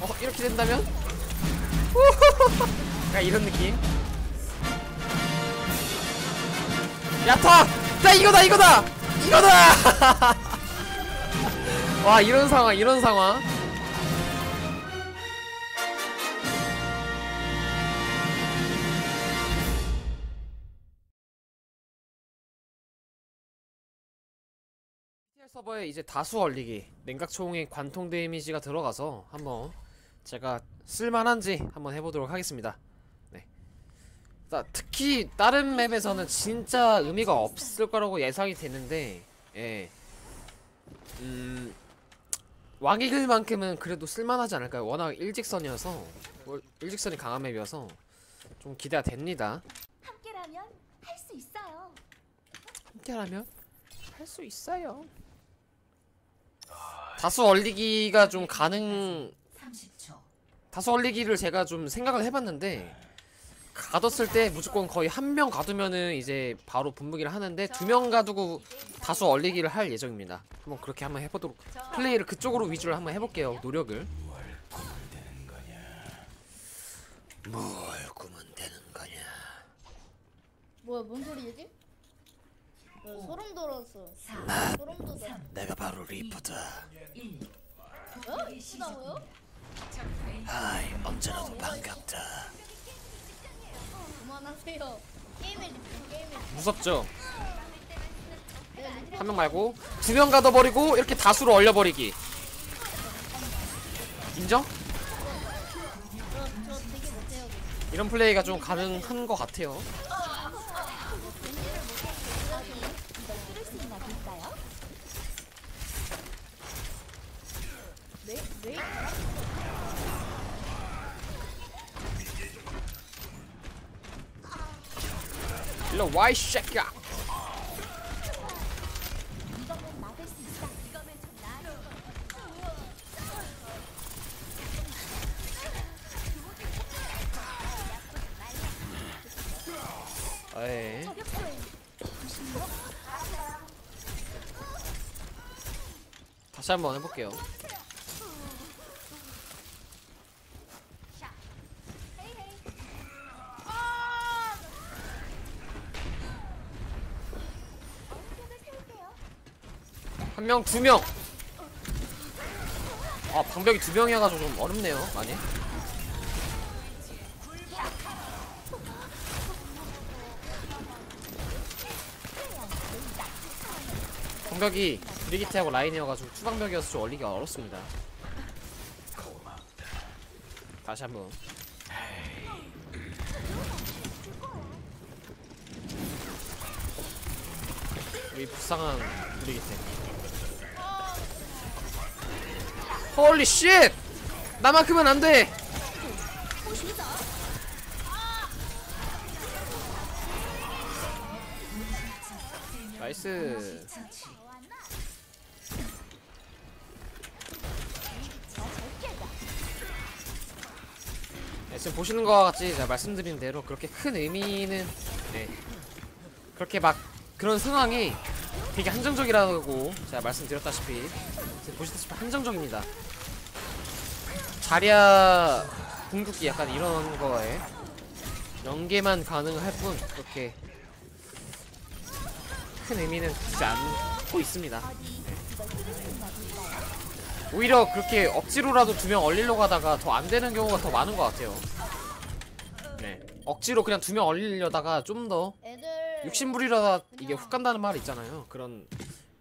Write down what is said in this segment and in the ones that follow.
어 이렇게 된다면? 약간 이런 느낌 야타! 나 이거다 이거다! 이거다! 와 이런 상황 이런 상황 서버에 이제 다수 얼리기 냉각 총의 관통 데미지가 들어가서 한번 제가 쓸만한지 한번 해보도록 하겠습니다 네. 자, 특히 다른 맵에서는 진짜 의미가 없을 거라고 예상이 되는데 예. 음 왕이글만큼은 그래도 쓸만하지 않을까요? 워낙 일직선이어서 월- 일직선이 강한 맵이어서 좀 기대가 됩니다 함께라면 할 수 있어요. 함께라면 할 수 있어요. 다수 얼리기가 좀 가능 30초. 다수 얼리기를 제가 좀 생각을 해봤는데 가뒀을 때 무조건 거의 한 명 가두면은 이제 바로 분무기를 하는데 두 명 가두고 다수 얼리기를 할 예정입니다. 한번 그렇게 한번 해보도록 플레이를 그쪽으로 위주로 한번 해볼게요. 노력을. 뭘 꾸면 되는 거냐? 뭐야 뭔 소리지? 나 소름 돋았어. 소름 돋았어. 내가 바로 리퍼다. 어? 이쁘다고요? 하이, 언제나도 반갑다. 그만하세요. 게임에 무섭죠? 한 명 말고 두 명 가둬버리고 이렇게 다수로 얼려버리기 인정? 저, 저 되게 못해요. 이런 플레이가 좀 가능한 것 같아요 들을 수 있나 볼까요? 네? 네? 일로 와이 새끼야. 다시 한번 해볼게요 한 명, 두 명. 아, 방벽이 두 명이어가지고 좀 어렵네요, 많이. 방벽이 브리기트하고 라인이어가지고 투방벽이어서 좀 얼리기가 어렵습니다. 다시 한번. 우리 불쌍한 브리기트. 홀리 쉣! 나만큼은 안 돼! 나이스. 네, 지금 보시는 것과 같이 제가 말씀드린 대로 그렇게 큰 의미는 네. 그렇게 막 그런 상황이 되게 한정적이라고 제가 말씀드렸다시피 보시다시피 한정적입니다. 자리야 궁극기 약간 이런 거에 연계만 가능할 뿐 그렇게 큰 의미는 두지 않고 있습니다. 네. 오히려 그렇게 억지로라도 두 명 얼리려고 하다가 더 안 되는 경우가 더 많은 것 같아요. 네. 억지로 그냥 두 명 얼리려다가 좀 더 욕심부리려다 이게 훅 간다는 말 있잖아요. 그런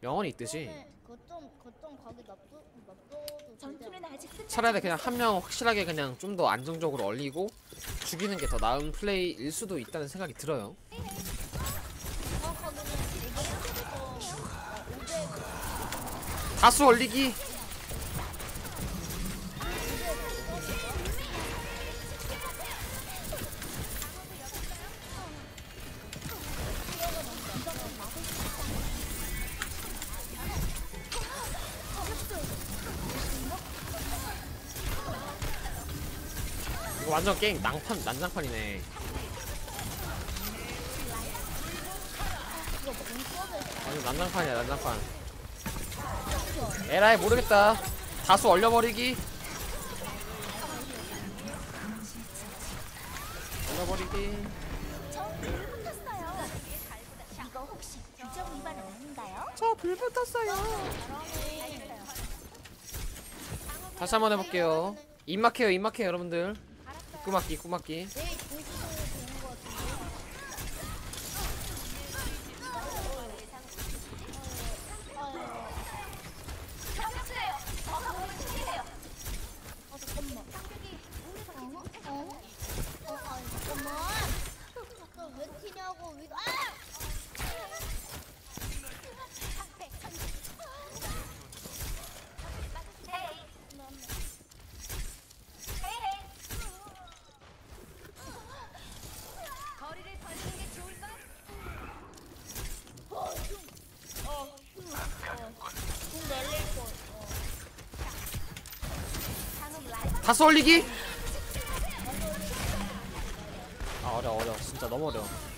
명언이 있듯이 거점 거점 가게 놔둬 놔둬도 전투는 아직 끝. 차라리 그냥 한 명 확실하게 그냥 좀 더 안정적으로 얼리고 죽이는 게 더 나은 플레이일 수도 있다는 생각이 들어요. 정확하게는 이거 어, 500 다수 얼리기. 완전 게임 낭판 난장판이네. 완전 난장판이야 난장판. 에라이 모르겠다. 다수 얼려버리기. 얼려버리기. 저 불 붙었어요. 다시 한번 해볼게요. 입막해요, 입막해 여러분들. 꾸막기 꾸막기 다스 올리기? 아 어려 어려 진짜 너무 어려 공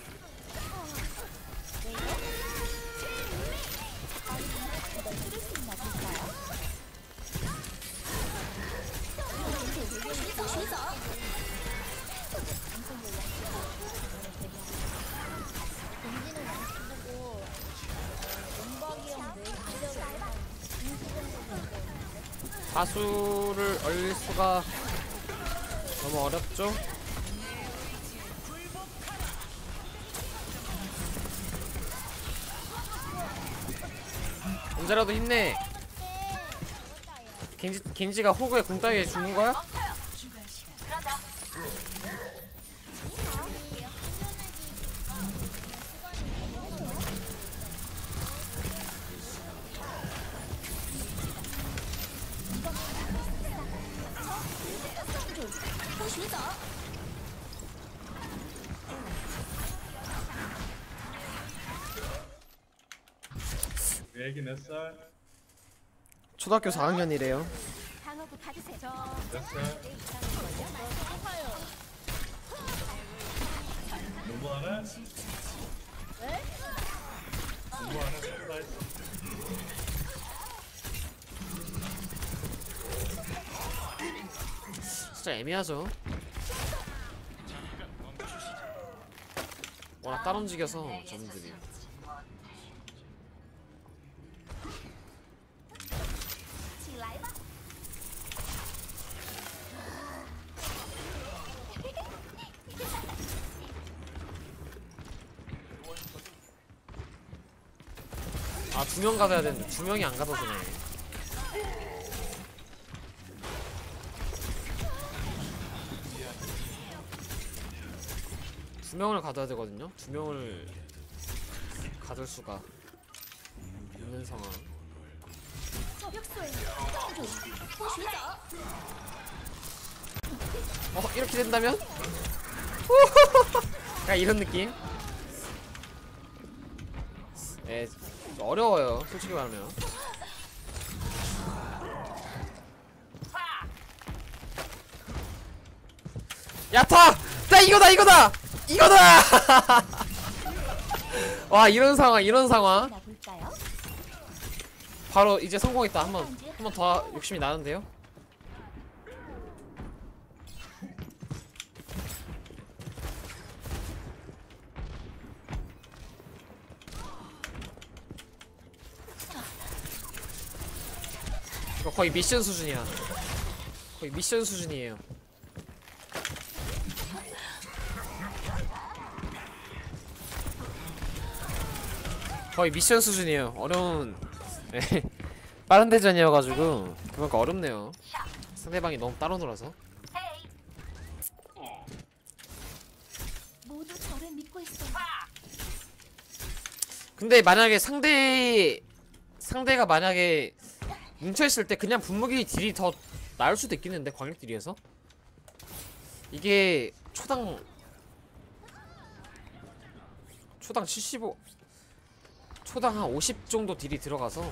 다수를 얼릴 수가 너무 어렵죠? 언제라도 힘내 겐지, 겐지가 호구에 궁 따위에 죽는 거야? 애기 몇 살? 초등학교 4학년이래요 방어구 받으세요. 몇 살? 네? 생각다 했어. 진짜 애매하죠 워낙 따로 움직여서 저분들이 아 두 명 가둬야 되는데 두 명이 안 가둬지네 두 명을 가둬야 되거든요 두 명을 가둘 수가 있는 상황 어 이렇게 된다면? 약간 이런 느낌? 예, 어려워요 솔직히 말하면 야타! 나 이거다 이거다! 이거다! 와 이런 상황 이런 상황? 바로 이제 성공했다 한번 한번 더 욕심이 나는데요 이거 거의 미션 수준이야 거의 미션 수준이에요 거의 미션 수준이에요 어려운 네. 빠른 대전이어가지고 그만큼 어렵네요 상대방이 너무 따로 놀아서. 근데 만약에 상대 상대가 만약에 뭉쳐있을 때 그냥 분무기 딜이 더 나을 수도 있겠는데 광역 딜에서. 이게 초당 초당 75 초당 한 50 정도 딜이 들어가서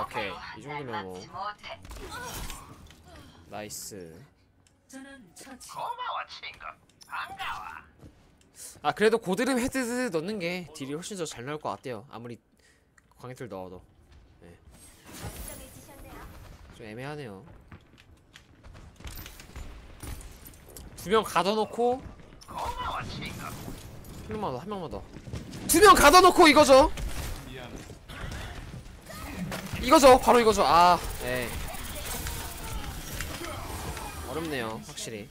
오케이 오케이. 이 정도면 뭐. 나이스. 아 그래도 고드름 헤드 넣는 게 딜이 훨씬 더 잘 나올 것 같대요. 아무리 광해틀 넣어도. 네. 좀 애매하네요. 두 명 가둬놓고. 한 명만 더한 명만 더두 명 가둬놓고 이거죠 이거죠 바로 이거죠 아 예. 어렵네요 확실히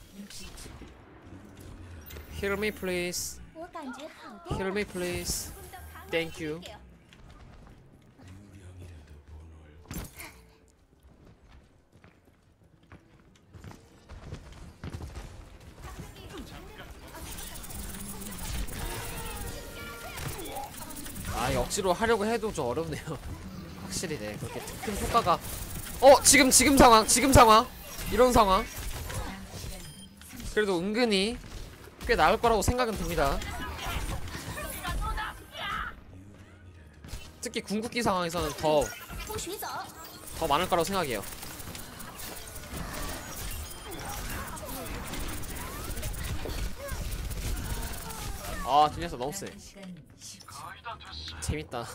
Heal me please Heal me please Thank you 아 역시로 하려고 해도 좀 어렵네요 확실히 네 그렇게 특급 효과가 어 지금 지금 상황 지금 상황. 이런 상황. 그래도 은근히 꽤 나을 거라고 생각은 듭니다. 특히 궁극기 상황에서는 더 더 많을 거라고 생각해요. 아 뒤에서 너무 세. 재밌다.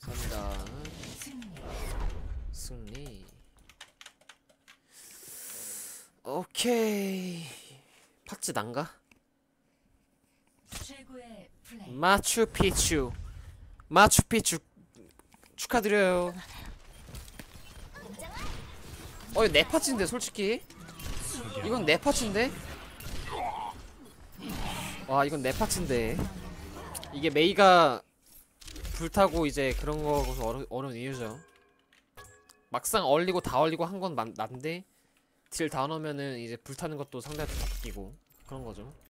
갑니다. 승리. 오케이. 팥즈 난가? 마추피추. 마추피추 축하드려요. 어, 이거 내 파츠인데 솔직히. 이건 내 파츠인데. 와, 이건 내 파츠인데. 이게 메이가 불타고 이제 그런 거고서 어려, 어려운 이유죠. 막상 얼리고 다 얼리고 한 건 난데 딜 다 넣으면은 이제 불타는 것도 상대한테 다 바뀌고 그런 거죠.